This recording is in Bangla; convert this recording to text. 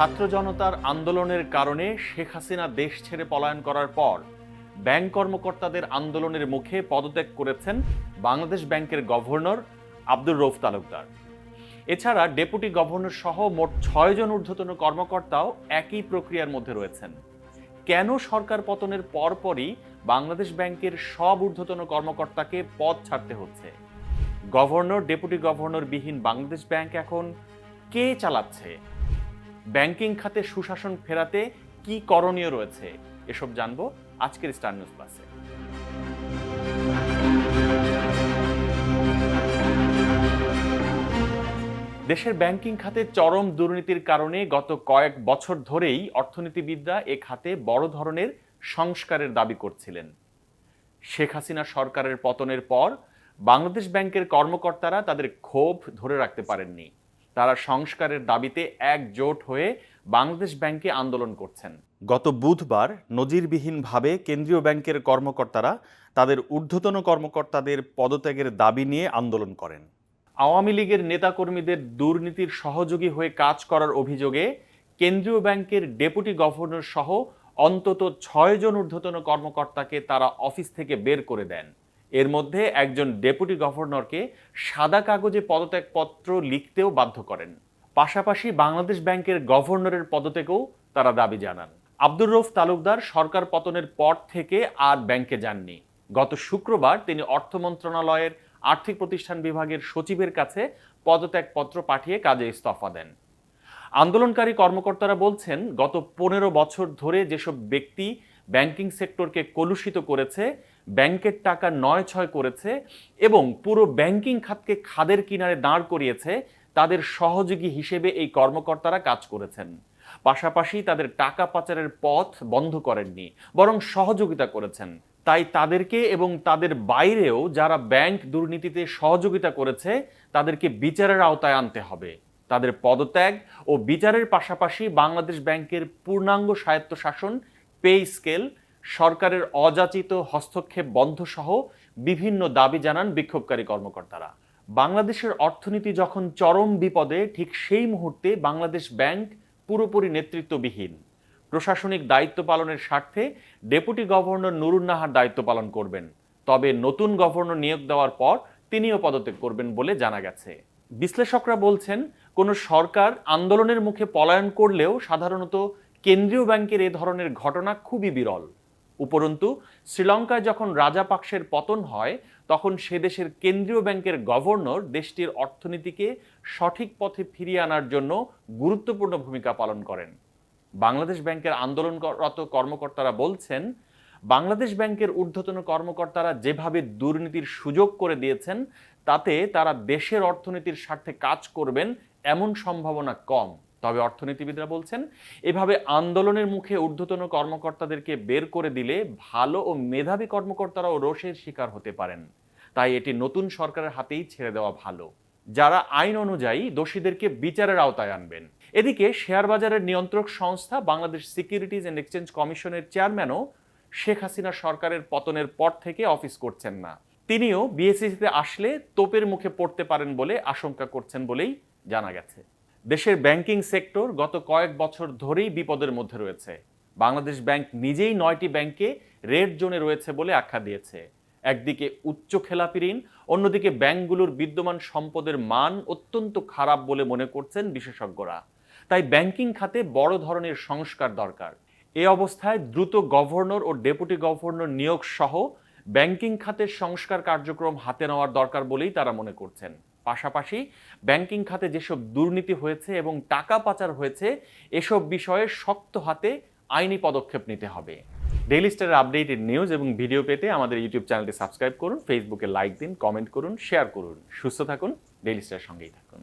ছাত্র জনতার আন্দোলনের কারণে শেখ হাসিনা দেশ ছেড়ে পলায়ন করার পর ব্যাংক কর্মকর্তাদের আন্দোলনের মুখে পদত্যাগ করেছেন বাংলাদেশ ব্যাংকের গভর্নর আব্দুর রৌফ তালুকদার। এছাড়া ডেপুটি গভর্নর সহ মোট ছয়জন ঊর্ধ্বতন কর্মকর্তাও একই প্রক্রিয়ার মধ্যে রয়েছেন। কেন সরকার পতনের পরপরই বাংলাদেশ ব্যাংকের সব ঊর্ধ্বতন কর্মকর্তাকে পদ ছাড়তে হচ্ছে? গভর্নর, ডেপুটি গভর্নর বিহীন বাংলাদেশ ব্যাংক এখন কে চালাচ্ছে? ব্যাংকিং খাতে সুশাসন ফেরাতে কি করণীয় রয়েছে? এসব জানব আজকের স্টার নিউজ প্লাসে দেশের ব্যাংকিং খাতে চরম দুর্নীতির কারণে গত কয়েক বছর ধরেই অর্থনীতিবিদরা এ খাতে বড় ধরনের সংস্কারের দাবি করছিলেন। শেখ হাসিনা সরকারের পতনের পর বাংলাদেশ ব্যাংকের কর্মকর্তারা তাদের ক্ষোভ ধরে রাখতে পারেননি। তারা সংস্কারের দাবিতে একজোট হয়ে বাংলাদেশ ব্যাংকে আন্দোলন করছেন। গত বুধবার নজিরবিহীনভাবে কেন্দ্রীয় ব্যাংকের কর্মকর্তারা তাদের ঊর্ধ্বতন কর্মকর্তাদের পদত্যাগের দাবি নিয়ে আন্দোলন করেন। আওয়ামী লীগের নেতাকর্মীদের দুর্নীতির সহযোগী হয়ে কাজ করার অভিযোগে কেন্দ্রীয় ব্যাংকের ডেপুটি গভর্নর সহ অন্তত ছয়জন ঊর্ধ্বতন কর্মকর্তাকে তারা অফিস থেকে বের করে দেন। এর মধ্যে একজন ডেপুটি গভর্নরকে সাদা কাগজে পদত্যাগপত্র লিখতেও বাধ্য করেন। পাশাপাশি বাংলাদেশ ব্যাংকের গভর্নরের পদত্যাগেও তারা দাবি জানান। আব্দুর রৌফ তালুকদার সরকার পতনের পর থেকে আর ব্যাংকে যাননি। গত শুক্রবার তিনি অর্থ মন্ত্রণালয়ের আর্থিক প্রতিষ্ঠান বিভাগের সচিবের কাছে পদত্যাগপত্র পাঠিয়ে কাজে ইস্তফা দেন। আন্দোলনকারী কর্মকর্তারা বলছেন, গত পনেরো বছর ধরে যেসব ব্যক্তি ব্যাংকিং সেক্টরকে কলুষিত করেছে ব্যাংকের টাকা নয় ছয় করেছে এবং পুরো ব্যাংকিং খাতকে খাদের কিনারে দাঁড় করিয়েছে তাদের সহযোগী হিসেবে এই কর্মকর্তারা কাজ করেছেন। পাশাপাশি তাদের টাকা পাচারের পথ বন্ধ করেননি, বরং সহযোগিতা করেছেন। তাই তাদেরকে এবং তাদের বাইরেও যারা ব্যাংক দুর্নীতিতে সহযোগিতা করেছে, তাদেরকে বিচারের আওতায় আনতে হবে। তাদের পদত্যাগ ও বিচারের পাশাপাশি বাংলাদেশ ব্যাংকের পূর্ণাঙ্গ স্বায়ত্তশাসন পে স্কেল সরকারের অযাচিত হস্তক্ষেপ বন্ধ সহ বিভিন্ন দাবি জানান বিক্ষোভকারী কর্মকর্তারা। বাংলাদেশের অর্থনীতি যখন চরম বিপদে, ঠিক সেই মুহূর্তে বাংলাদেশ ব্যাংক পুরোপুরি নেতৃত্ববিহীন। প্রশাসনিক দায়িত্ব পালনের স্বার্থে ডেপুটি গভর্নর নুরুন্নাহার দায়িত্ব পালন করবেন। তবে নতুন গভর্নর নিয়োগ দেওয়ার পর তিনিও পদত্যাগ করবেন বলে জানা গেছে। বিশ্লেষকরা বলছেন, কোনো সরকার আন্দোলনের মুখে পলায়ন করলেও সাধারণত কেন্দ্রীয় ব্যাংকের এ ধরনের ঘটনা খুবই বিরল। উপরন্তু শ্রীলঙ্কায় যখন রাজাপাকসের পতন হয়, তখন সে দেশের কেন্দ্রীয় ব্যাংকের গভর্নর দেশটির অর্থনীতিকে সঠিক পথে ফিরিয়ে আনার জন্য গুরুত্বপূর্ণ ভূমিকা পালন করেন। বাংলাদেশ ব্যাংকের আন্দোলনরত কর্মকর্তারা বলছেন, বাংলাদেশ ব্যাংকের ঊর্ধ্বতন কর্মকর্তারা যেভাবে দুর্নীতির সুযোগ করে দিয়েছেন, তাতে তারা দেশের অর্থনীতির স্বার্থে কাজ করবেন এমন সম্ভাবনা কম। তবে অর্থনীতিবিদরা বলছেন, এভাবে আন্দোলনের মুখে ঊর্ধ্বতন কর্মকর্তাদেরকে বের করে দিলে ভালো ও মেধাবী কর্মকর্তারাও রোষের শিকার হতে পারেন। তাই এটি নতুন সরকারের হাতেই ছেড়ে দেওয়া ভালো। যারা আইন অনুযায়ী দোষীদেরকে বিচারের আওতায় আনবেন। এদিকে শেয়ার বাজারের নিয়ন্ত্রক সংস্থা বাংলাদেশ সিকিউরিটিজ অ্যান্ড এক্সচেঞ্জ কমিশনের চেয়ারম্যানও শেখ হাসিনা সরকারের পতনের পর থেকে অফিস করছেন না। তিনিও বিএসসিসিতে আসলে তোপের মুখে পড়তে পারেন বলে আশঙ্কা করছেন বলেই জানা গেছে। দেশের ব্যাংকিং সেক্টর গত কয়েক বছর ধরেই বিপদের মধ্যে রয়েছে। বাংলাদেশ ব্যাংক নিজেই নয়টি ব্যাংকে রেড জোনে রয়েছে বলে আখ্যা দিয়েছে। একদিকে উচ্চ খেলাপি ঋণ, অন্যদিকে ব্যাংকগুলোর বিদ্যমান সম্পদের মান অত্যন্ত খারাপ বলে মনে করছেন বিশেষজ্ঞরা। তাই ব্যাংকিং খাতে বড় ধরনের সংস্কার দরকার। এ অবস্থায় দ্রুত গভর্নর ও ডেপুটি গভর্নর নিয়োগ সহ ব্যাংকিং খাতের সংস্কার কার্যক্রম হাতে নেওয়ার দরকার বলেই তারা মনে করছেন। পাশাপাশি ব্যাংকিং খাতে যেসব দুর্নীতি হয়েছে এবং টাকা পাচার হয়েছে, এসব বিষয়ে শক্ত হাতে আইনি পদক্ষেপ নিতে হবে। ডেইলি স্টারের আপডেটেড নিউজ এবং ভিডিও পেতে আমাদের ইউটিউব চ্যানেলটি সাবস্ক্রাইব করুন ফেসবুকে লাইক দিন কমেন্ট করুন শেয়ার করুন। সুস্থ থাকুন ডেইলি স্টারের সঙ্গেই থাকুন।